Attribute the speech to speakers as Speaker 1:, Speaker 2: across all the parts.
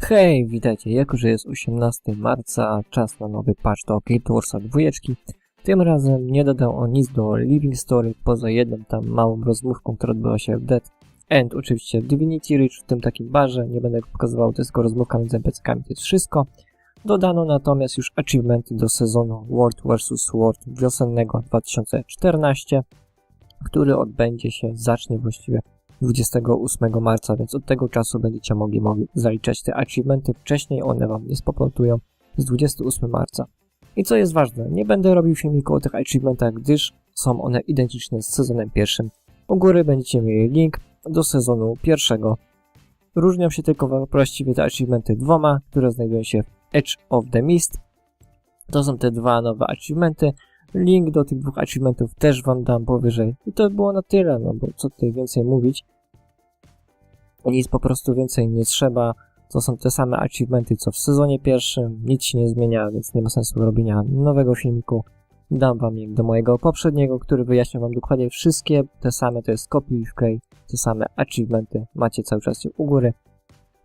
Speaker 1: Hej, witajcie, jako że jest 18 marca, czas na nowy patch do Guild Warsa 2. Tym razem nie dodał on nic do Living Story, poza jedną tam małą rozmówką, która odbyła się w Dead End, oczywiście Divinity Reach, w tym takim barze, nie będę pokazywał, to jest tylko rozmówka między NPC-kami, to jest wszystko. Dodano natomiast już achievementy do sezonu World vs. World wiosennego 2014, który odbędzie się, zacznie właściwie 28 marca, więc od tego czasu będziecie mogli, mogli zaliczać te achievementy. Wcześniej one wam nie spoplantują z 28 marca. I co jest ważne, nie będę robił filmiku o tych achievementach, gdyż są one identyczne z sezonem pierwszym. U góry będziecie mieli link do sezonu pierwszego. Różnią się tylko właściwie te achievementy dwoma, które znajdują się w Edge of the Mist. To są te dwa nowe achievementy. Link do tych dwóch achievementów też wam dam powyżej. I to było na tyle, no bo co tutaj więcej mówić. Nic po prostu więcej nie trzeba. To są te same achievementy co w sezonie pierwszym. Nic się nie zmienia, więc nie ma sensu robienia nowego filmiku. Dam wam link do mojego poprzedniego, który wyjaśnia wam dokładnie wszystkie te same, to jest kopiuj i wklej, te same achievementy macie cały czas u góry.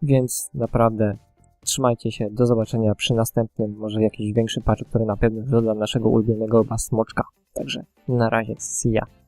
Speaker 1: Więc naprawdę Trzymajcie się, do zobaczenia przy następnym, może jakiś większy patch, który na pewno doda naszego ulubionego smoczka. Także na razie, see ya.